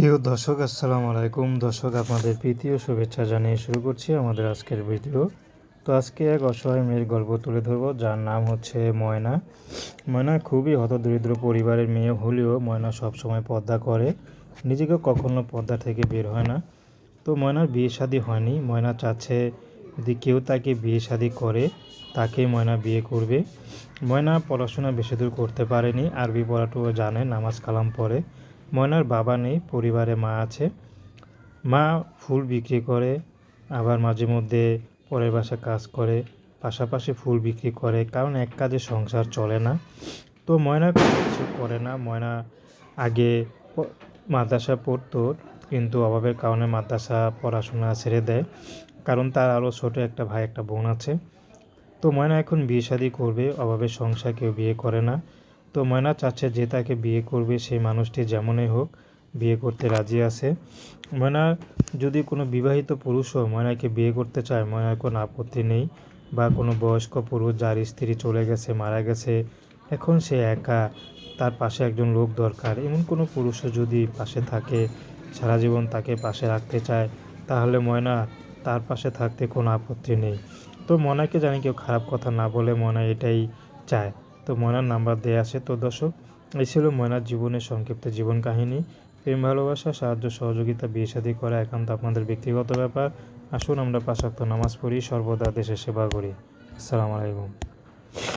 প্রিয় দর্শক, আসসালামু আলাইকুম। দর্শক, আপনাদের প্রীতি ও শুভেচ্ছা জানিয়ে শুরু করছি আমাদের আজকের ভিডিও। তো আজকে এক অসহায় মেয়ের গল্প তুলে ধরবো, যার নাম হচ্ছে ময়না। ময়না খুবই হতদরিদ্র পরিবারের মেয়ে, হলেও ময়না সবসময় পর্দা করে। নিজেকে কখনো পর্দা থেকে বের হয় না। তো ময়নার বিয়ে শাদী হয়নি। ময়না চাচ্ছে যদি কেউ তাকে বিয়ে শাদী করে তাকে ময়না বিয়ে করবে। ময়না পড়াশোনা বেশি দূর করতে পারেনি। আরবি পড়াটুকু জানে, নামাজ কালাম পড়ে। ময়নার বাবা নেই, পরিবারে মা আছে। মা ফুল বিক্রি করে, আবার মাঝে মধ্যে পরের বাসায় কাজ করে, পাশাপাশি ফুল বিক্রি করে, কারণ এক কাজে সংসার চলে না। তো ময়না কিছু করে না। ময়না আগে মাদ্রাসা পড়তো, কিন্তু অভাবের কারণে মাদ্রাসা পড়াশোনা ছেড়ে দেয়, কারণ তার আরও ছোটো একটা ভাই, একটা বোন আছে। তো ময়না এখন বিয়ে শাদী করবে, অভাবের সংসার কেউ বিয়ে করে না। তো ময়না চাচ্ছে যে তাকে বিয়ে করবে সেই মানুষটি যেমনই হোক বিয়ে করতে রাজি আছে। ময়না, যদি কোনো বিবাহিত পুরুষও ময়নাকে বিয়ে করতে চায়, ময়নার কোনো আপত্তি নেই বা কোনো বয়স্ক পুরুষ যার স্ত্রী চলে গেছে, মারা গেছে, এখন সে একা, তার পাশে একজন লোক দরকার। এমন কোনো পুরুষও যদি পাশে থাকে, সারা জীবন তাকে পাশে রাখতে চায়, তাহলে ময়না তার পাশে থাকতে কোনো আপত্তি নেই। তো মনাকে জানি কেউ খারাপ কথা না বলে ময়না এটাই চায়। তো ময়নার নাম্বার দেয়া আছে। তো দর্শক, এই ছিল ময়নার জীবনের সংক্ষিপ্ত জীবন কাহিনী। প্রেম, ভালোবাসা, সাহায্য, সহযোগিতা, বিয়ে শাদী করা একান্ত আপনাদের ব্যক্তিগত ব্যাপার। আসুন আমরা পাশাক্ত নামাজ পড়ি, সর্বদা দেশের সেবা করি। আসসালামু আলাইকুম।